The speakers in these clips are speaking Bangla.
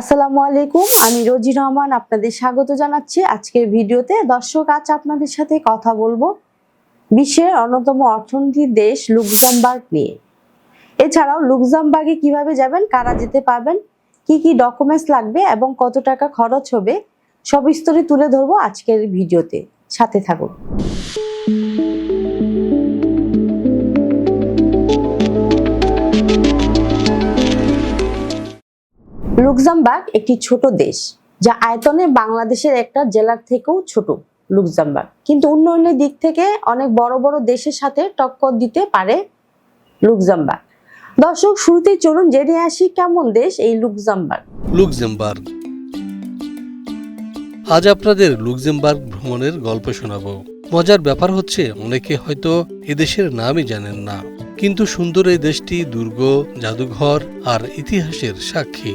আসসালামু আলাইকুম, আমি রোজি রহমান আপনাদের স্বাগত জানাচ্ছি। আজকের ভিডিওতে দর্শক আজ আপনাদের সাথে কথা বলব বিশ্বের অন্যতম অর্থনীতির দেশ লুক্সেমবার্গ নিয়ে। এছাড়াও লুক্সেমবার্গে কীভাবে যাবেন, কারা যেতে পারবেন, কি কি ডকুমেন্টস লাগবে এবং কত টাকা খরচ হবে, সব স্তরে তুলে ধরবো আজকের ভিডিওতে। সাথে থাকুন। লুক্সেমবার্গ একটি ছোট দেশ, যা আয়তনে বাংলাদেশের একটা জেলার থেকেও ছোট, লুক্সেমবার্গ। কিন্তু উন্নয়নের দিক থেকে অনেক বড় বড় দেশের সাথে টক্কর দিতে পারে লুক্সেমবার্গ। দর্শক, শুরুতেই চলুন জেনে আসি কেমন দেশ এই লুক্সেমবার্গ। লুক্সেমবার্গ। আজ আপনাদের লুক্সেমবার্গ ভ্রমণের গল্প শোনাবো। মজার ব্যাপার হচ্ছে, অনেকে হয়তো এদেশের নামই জানেন না, কিন্তু সুন্দর এই দেশটি দুর্গ, জাদুঘর আর ইতিহাসের সাক্ষী।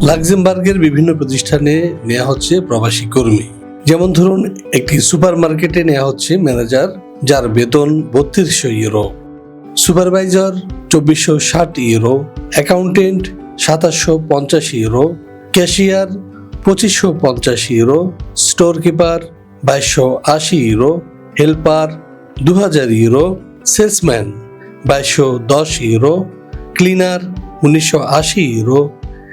লাক্সেমবার্গের বিভিন্ন প্রতিষ্ঠানে নেওয়া হচ্ছে প্রবাসী কর্মী। যেমন ধরুন, একটি সুপার মার্কেটে নেওয়া হচ্ছে ম্যানেজার, যার বেতন বত্রিশশো ইউরো। সুপারভাইজার, চব্বিশশো ষাট ইউরো। অ্যাকাউন্টেন্ট, সাতাশশো পঞ্চাশ ইউরো। ক্যাশিয়ার, পঁচিশশো পঞ্চাশ ইউরো। স্টোর কিপার বাইশশো আশি ইউরো। হেল্পার দু হাজার ইউরো। সেলসম্যান, বাইশশো দশ ইউরো। ক্লিনার, উনিশশো আশি ইউরো।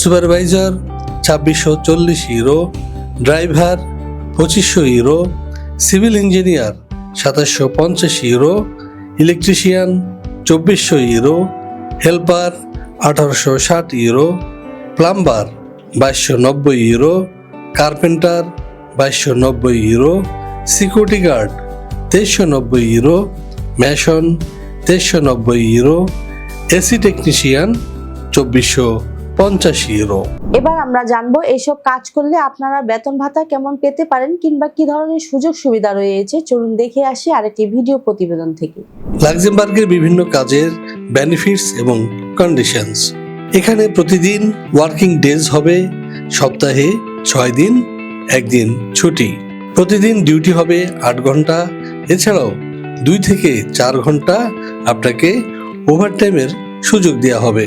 সুপারভাইজার, ছাব্বিশশো চল্লিশ ইউরো ড্রাইভার, পঁচিশশো ইউরো সিভিল ইঞ্জিনিয়ার, সাতাশশো পঞ্চাশ ইউরো ইলেকট্রিশিয়ান, চব্বিশশো ইউরো হেল্পার, আঠারোশো ষাট ইউরো প্লাম্বার, বাইশশো নব্বই ইউরো কার্পেন্টার, বাইশশো নব্বই ইউরো সিকিউরিটি গার্ড, তেইশশো নব্বই ইউরো ম্যাশন, তেইশশো নব্বই ইউরো এসি টেকনিশিয়ান, চব্বিশশো পঞ্চাশ ইউরো এবার আমরা জানব এইসব কাজ করলে আপনারা বেতন ভাতা কেমন পেতে পারেন কিংবা কি ধরনের সুযোগ সুবিধা রয়েছে? চলুন দেখে আসি আরেকটি ভিডিও প্রতিবেদন থেকে। লাক্সেমবার্গের বিভিন্ন কাজের বেনিফিটস এবং কন্ডিশনস এখানে প্রতিদিন ওয়ার্কিং ডেজ হবে সপ্তাহে ছয় দিন একদিন ছুটি। প্রতিদিন ডিউটি হবে আট ঘণ্টা এছাড়াও দুই থেকে চার ঘণ্টা আপনাকে ওভারটাইমের সুযোগ দেওয়া হবে।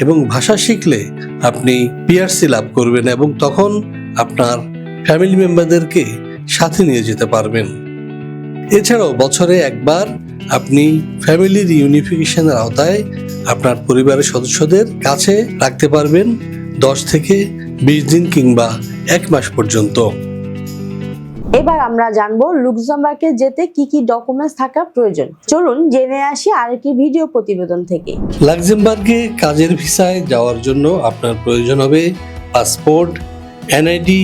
এবং ভাষা শিখলে আপনি পিআরসি লাভ করবেন এবং তখন আপনার ফ্যামিলি মেম্বারদেরকে সাথে নিয়ে যেতে পারবেন। এছাড়াও বছরে একবার আপনি ফ্যামিলির ইউনিফিকেশনের আওতায় আপনার পরিবারের সদস্যদের কাছে রাখতে পারবেন দশ থেকে বিশ দিন কিংবা এক মাস পর্যন্ত। এবার আমরা জানব লুক্সেমবার্গে যেতে কি কি ডকুমেন্টস থাকা প্রয়োজন। চলুন জেনে আসি আরেকটি ভিডিও প্রতিবেদন থেকে। লাক্সেমবার্গে কাজের ভিসায় যাওয়ার জন্য আপনার প্রয়োজন হবে passport NID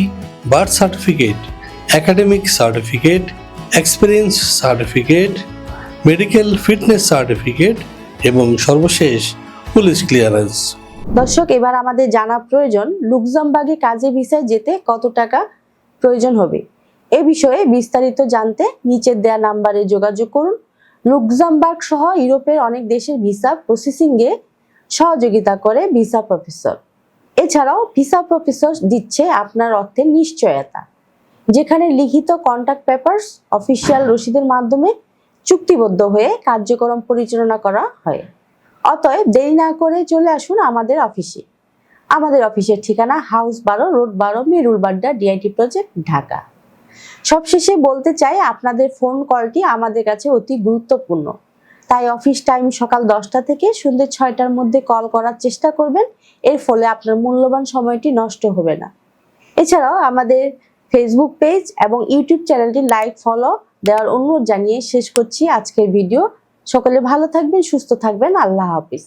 birth certificate academic certificate experience certificate medical fitness certificate এবং সর্বশেষ পুলিশ ক্লিয়ারেন্স দর্শক এবার আমাদের জানা প্রয়োজন লুক্সেমবার্গে কাজে ভিসায় যেতে কত টাকা প্রয়োজন হবে? এ বিষয়ে বিস্তারিত জানতে নিচের দেয়া নাম্বারে যোগাযোগ করুন। লুক্সেমবার্গ সহ ইউরোপের অনেক দেশের ভিসা প্রসেসিংয়ে সহযোগিতা করে ভিসা প্রফেসর। এছাড়াও ভিসা প্রফেসর দিচ্ছে আপনার অর্থের নিশ্চয়তা। যেখানে লিখিত কন্ট্যাক্ট পেপারস অফিসিয়াল রসিদের মাধ্যমে চুক্তিবদ্ধ হয়ে কার্যক্রম পরিচালনা করা হয়। অতএব দেরি না করে চলে আসুন আমাদের অফিসে। আমাদের অফিসের ঠিকানা হাউস বারো, রোড বারো, মিরুল বাড্ডা, ডিআইটি প্রজেক্ট, ঢাকা। সবশেষে বলতে চাই, আপনাদের ফোন কলটি আমাদের কাছে অতি গুরুত্বপূর্ণ। তাই অফিস টাইম সকাল দশটা থেকে সন্ধ্যে ছয়টার মধ্যে কল করার চেষ্টা করবেন। এর ফলে আপনার মূল্যবান সময়টি নষ্ট হবে না। এছাড়াও আমাদের ফেসবুক পেজ এবং ইউটিউব চ্যানেলটি লাইক ফলো দেওয়ার অনুরোধ জানিয়ে শেষ করছি আজকের ভিডিও সকলে ভালো থাকবেন, সুস্থ থাকবেন। আল্লাহ হাফিজ।